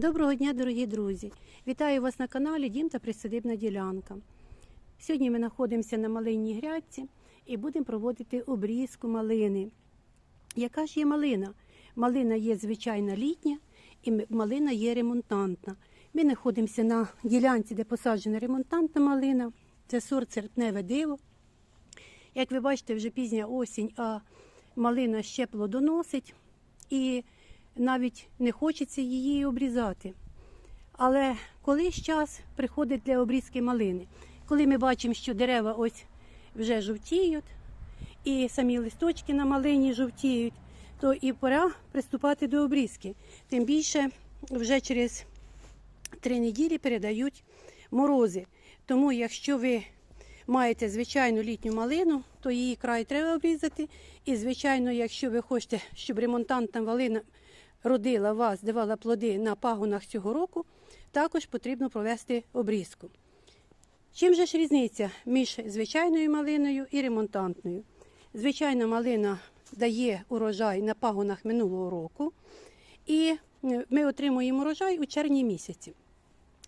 Доброго дня, дорогі друзі! Вітаю вас на каналі Дім та Присадибна ділянка. Сьогодні ми знаходимося на малинній грядці і будемо проводити обрізку малини. Яка ж є малина? Малина є звичайна літня і малина є ремонтантна. Ми знаходимося на ділянці, де посаджена ремонтантна малина. Це сорт серпневе диво. Як ви бачите, вже пізня осінь, а малина ще плодоносить. І навіть не хочеться її обрізати. Але колись час приходить для обрізки малини. Коли ми бачимо, що дерева ось вже жовтіють, і самі листочки на малині жовтіють, то і пора приступати до обрізки. Тим більше вже через три неділі передають морози. Тому, якщо ви маєте звичайну літню малину, то її край треба обрізати. І, звичайно, якщо ви хочете, щоб ремонтантна малина родила вас, давала плоди на пагонах цього року, також потрібно провести обрізку. Чим же ж різниця між звичайною малиною і ремонтантною? Звичайна малина дає урожай на пагонах минулого року, і е, ми отримуємо урожай у червні місяці.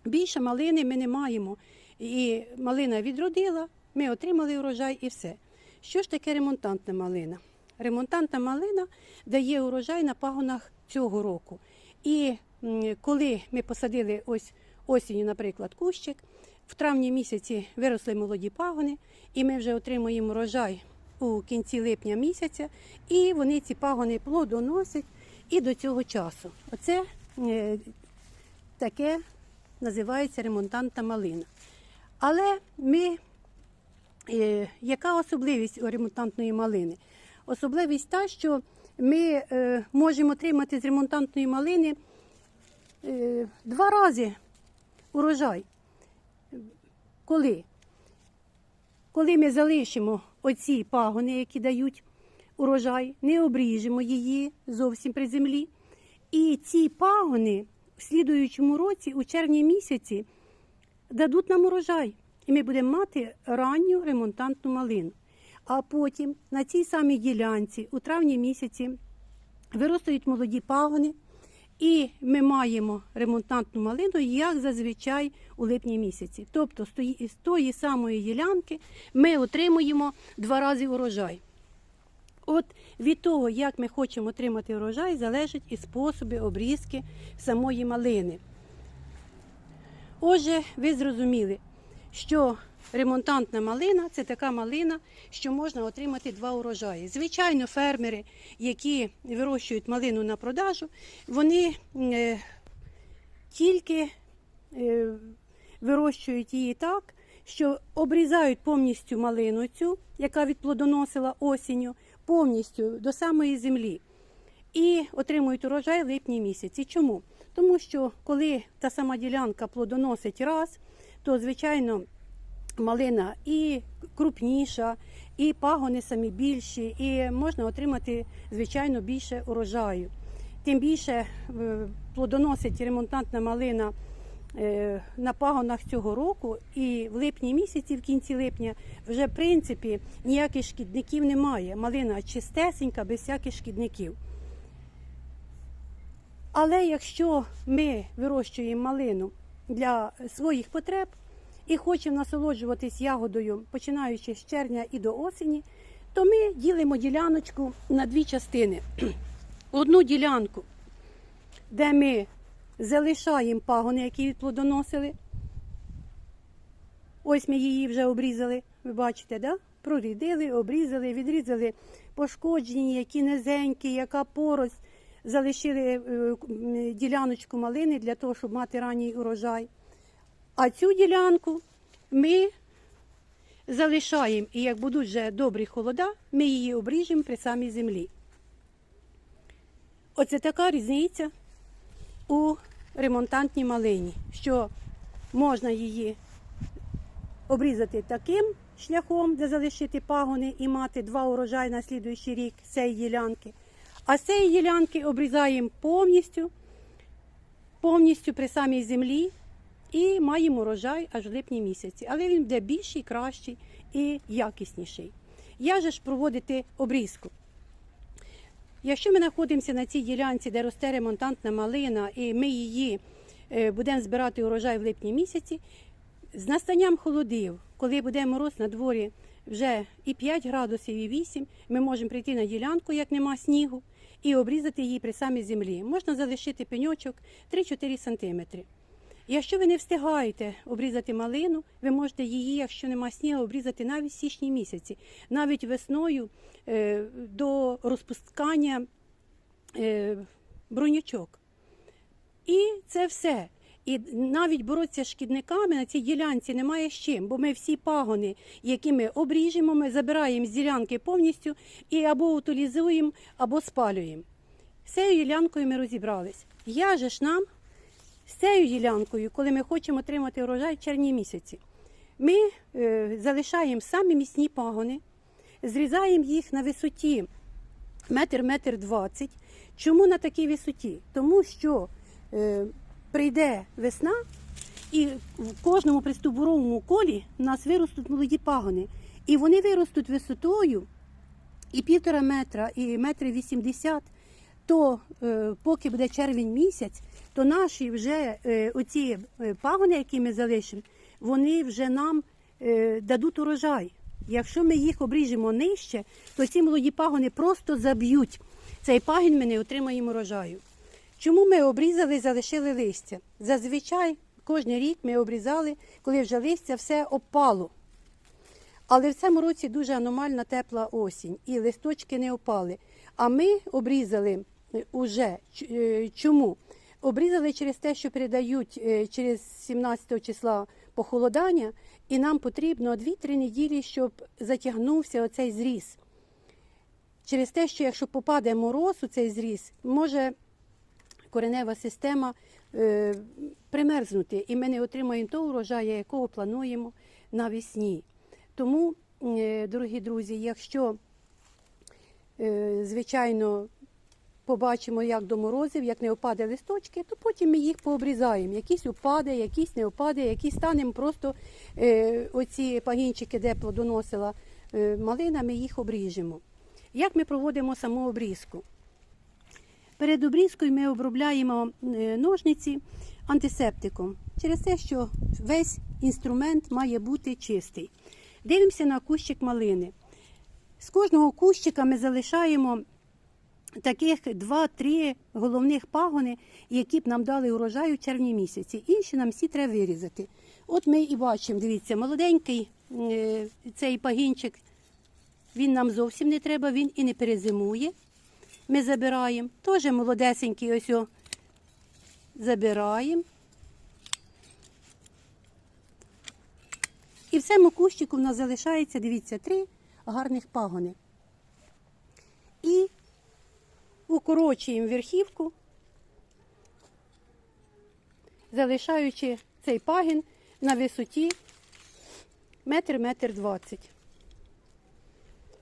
Більше малини ми не маємо. І малина відродила, ми отримали урожай і все. Що ж таке ремонтантна малина? Ремонтантна малина дає урожай на пагонах цього року. І коли ми посадили ось осінню, наприклад, кущик, в травні місяці виросли молоді пагони, і ми вже отримуємо урожай у кінці липня місяця, і вони ці пагони плодоносять і до цього часу. Оце е, таке називається ремонтантна малина. Але ми, е, яка особливість у ремонтантної малини? Особливість та, що ми е, можемо отримати з ремонтантної малини е, два рази урожай. Коли? Коли ми залишимо оці пагони, які дають урожай, не обріжемо її зовсім при землі. І ці пагони в слідуючому році, у червні місяці, дадуть нам урожай. І ми будемо мати ранню ремонтантну малину. А потім на цій самій ділянці у травні місяці виростають молоді пагони, і ми маємо ремонтантну малину, як зазвичай у липні місяці. Тобто з тої, самої ділянки ми отримуємо два рази урожай. От від того, як ми хочемо отримати урожай, залежить і способи обрізки самої малини. Отже, ви зрозуміли, що ремонтантна малина це така малина, що можна отримати два урожаї. Звичайно, фермери, які вирощують малину на продажу, вони е, тільки е, вирощують її так, що обрізають повністю малину цю, яка відплодоносила осінню, повністю до самої землі. І отримують урожай в липні місяці. Чому? Тому що коли та сама ділянка плодоносить раз, то звичайно малина і крупніша, і пагони самі більші, і можна отримати звичайно більше урожаю. Тим більше е, плодоносить ремонтантна малина е, на пагонах цього року, і в липні місяці, в кінці липня, вже в принципі ніяких шкідників немає. Малина чистесенька, без всяких шкідників. Але якщо ми вирощуємо малину для своїх потреб і хочемо насолоджуватись ягодою, починаючи з червня і до осені, то ми ділимо діляночку на дві частини. Одну ділянку, де ми залишаємо пагони, які відплодоносили. Ось ми її вже обрізали, ви бачите, да? прорідили, обрізали, відрізали пошкоджені, які низенькі, яка порость. Залишили е, діляночку малини для того, щоб мати ранній урожай. А цю ділянку ми залишаємо, і як будуть вже добрі холода, ми її обріжемо при самій землі. Оце така різниця у ремонтантній малині, що можна її обрізати таким шляхом, де залишити пагони і мати два урожаї на слідуючий рік цієї ділянки. А цієї ділянки обрізаємо повністю, повністю при самій землі і маємо урожай аж в липні місяці. Але він буде більший, кращий і якісніший. Я же ж проводити обрізку. Якщо ми знаходимося на цій ділянці, де росте ремонтантна малина, і ми її е, будемо збирати урожай в липні місяці, з настанням холодів, коли буде мороз на дворі вже і 5 градусів, і 8, ми можемо прийти на ділянку, як нема снігу, і обрізати її при самій землі. Можна залишити пеньочок 3-4 см. Якщо ви не встигаєте обрізати малину, ви можете її, якщо нема снігу, обрізати навіть в січні місяці, навіть весною е, до розпускання е, бронячок. І це все. І навіть боротися з шкідниками на цій ділянці немає з чим, бо ми всі пагони, які ми обріжемо, ми забираємо з ділянки повністю і або утилізуємо, або спалюємо. З цією ділянкою ми розібрались. Я же ж нам з цією ділянкою, коли ми хочемо отримати урожай в червні місяці, ми е, залишаємо самі міцні пагони, зрізаємо їх на висоті метр, метр двадцять. Чому на такій висоті? Тому що е, прийде весна, і в кожному пристовбуровому колі у нас виростуть молоді пагони. І вони виростуть висотою і півтора метра, і метри вісімдесят. То е, поки буде червень місяць, то наші вже е, оці е, пагони, які ми залишимо, вони вже нам е, дадуть урожай. Якщо ми їх обріжемо нижче, то ці молоді пагони просто заб'ють. Цей пагін ми не отримаємо урожаю. Чому ми обрізали і залишили листя? Зазвичай кожен рік ми обрізали, коли вже листя все опало. Але в цьому році дуже аномальна тепла осінь, і листочки не опали. А ми обрізали уже чому? Обрізали через те, що передають е, через 17 числа похолодання, і нам потрібно 2-3 неділі, щоб затягнувся оцей зріз. Через те, що якщо попаде мороз у цей зріз, може коренева система е, примерзнути, і ми не отримаємо того урожаю, якого плануємо навесні. Тому, е, дорогі друзі, якщо, е, звичайно, побачимо, як до морозів, як не опаде листочки, то потім ми їх пообрізаємо. Якісь опаде, якісь не опаде, якісь станемо просто е, оці пагінчики, де плодоносила е, малина, ми їх обріжемо. Як ми проводимо саму обрізку? Перед обрізкою ми обробляємо е, ножниці антисептиком через те, що весь інструмент має бути чистий. Дивимося на кущик малини. З кожного кущика ми залишаємо таких 2-3 головних пагони, які б нам дали урожай у червні місяці. Інші нам всі треба вирізати. От ми і бачимо, дивіться, молоденький е, цей пагінчик, він нам зовсім не треба, він і не перезимує. Ми забираємо. Теж молодесенький ось о, забираємо. І в цьому кущику в нас залишається, дивіться, три гарних пагони. І укорочуємо верхівку, залишаючи цей пагін на висоті метр, метр двадцять.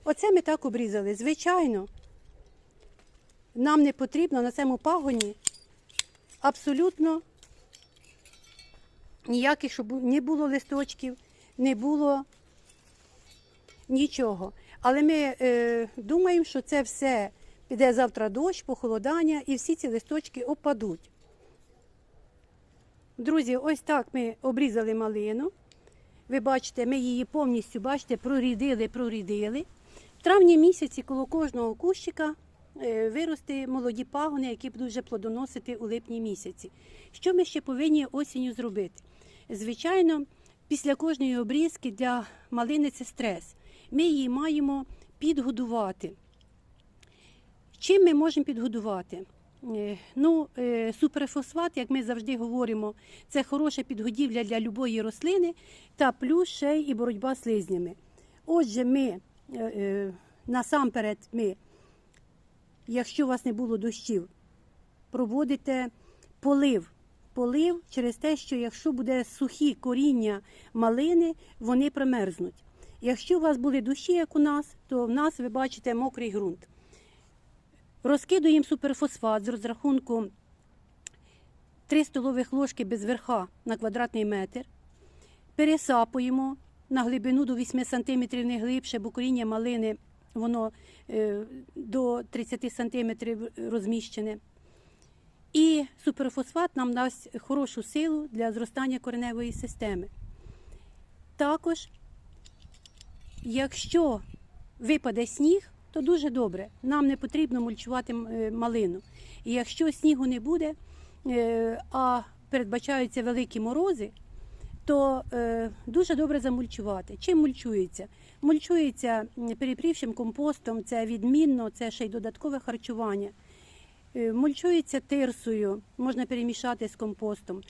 Оце ми так обрізали. Звичайно, нам не потрібно на цьому пагоні абсолютно ніяких, щоб не було листочків, не було нічого. Але ми е, думаємо, що це все піде завтра дощ, похолодання, і всі ці листочки опадуть. Друзі, ось так ми обрізали малину. Ви бачите, ми її повністю бачите, прорідили, прорідили. В травні місяці коло кожного кущика е, вирости молоді пагони, які будуть вже плодоносити у липні місяці. Що ми ще повинні осінню зробити? Звичайно, після кожної обрізки для малини це стрес. Ми її маємо підгодувати. Чим ми можемо підгодувати? Е, Ну, е, суперфосфат, як ми завжди говоримо, це хороша підгодівля для любої рослини, та плюс ще і боротьба з слизнями. Отже, ми е, насамперед, ми, якщо у вас не було дощів, проводите полив. Полив через те, що якщо буде сухі коріння малини, вони примерзнуть. Якщо у вас були дощі, як у нас, то в нас ви бачите мокрий ґрунт. Розкидуємо суперфосфат з розрахунку 3 столових ложки без верха на квадратний метр. Пересапуємо на глибину до 8 см не глибше, бо коріння малини воно е, до 30 сантиметрів розміщене. І суперфосфат нам дасть хорошу силу для зростання кореневої системи. Також, якщо випаде сніг, то дуже добре. Нам не потрібно мульчувати е, малину. І якщо снігу не буде, е, а передбачаються великі морози, то е, дуже добре замульчувати. Чим мульчується? Мульчується перепрівшим компостом, це відмінно, це ще й додаткове харчування. Мульчується тирсою, можна перемішати з компостом.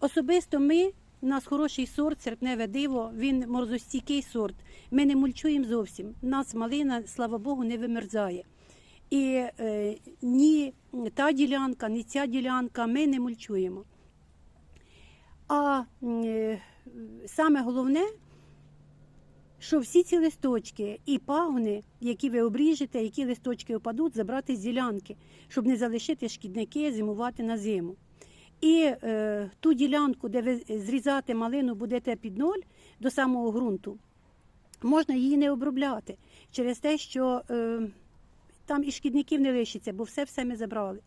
Особисто ми, у нас хороший сорт, серпневе диво, він морозостійкий сорт. Ми не мульчуємо зовсім. У нас малина, слава Богу, не вимерзає. І е, ні та ділянка, ні ця ділянка ми не мульчуємо. А е, саме головне, що всі ці листочки і пагони, які ви обріжете, які листочки опадуть, забрати з ділянки, щоб не залишити шкідники зимувати на зиму. І е, ту ділянку, де ви зрізати малину будете під ноль до самого ґрунту, можна її не обробляти через те, що е, там і шкідників не лишиться, бо все все ми забрали.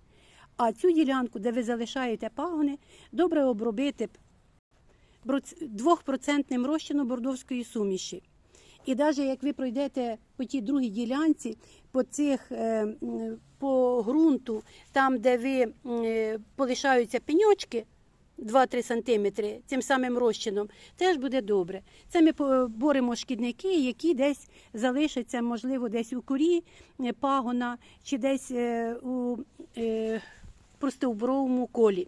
А цю ділянку, де ви залишаєте пагони, добре обробити броц- 2% розчином бордовської суміші. І навіть як ви пройдете по тій другій ділянці, по цих е, по ґрунту, там, де ви е, полишаються пеньочки, 2-3 сантиметри цим самим розчином, теж буде добре. Це ми боремо шкідники, які десь залишаться, можливо, десь у корі е, пагона чи десь у простовбровому колі.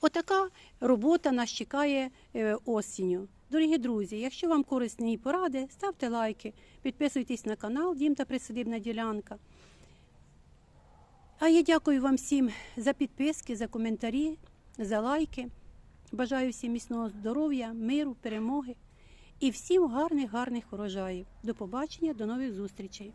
Отака робота нас чекає е, осінню. Дорогі друзі, якщо вам корисні поради, ставте лайки, підписуйтесь на канал Дім та Присадибна ділянка. А я дякую вам всім за підписки, за коментарі, за лайки. Бажаю всім міцного здоров'я, миру, перемоги і всім гарних, гарних урожаїв. До побачення, до нових зустрічей.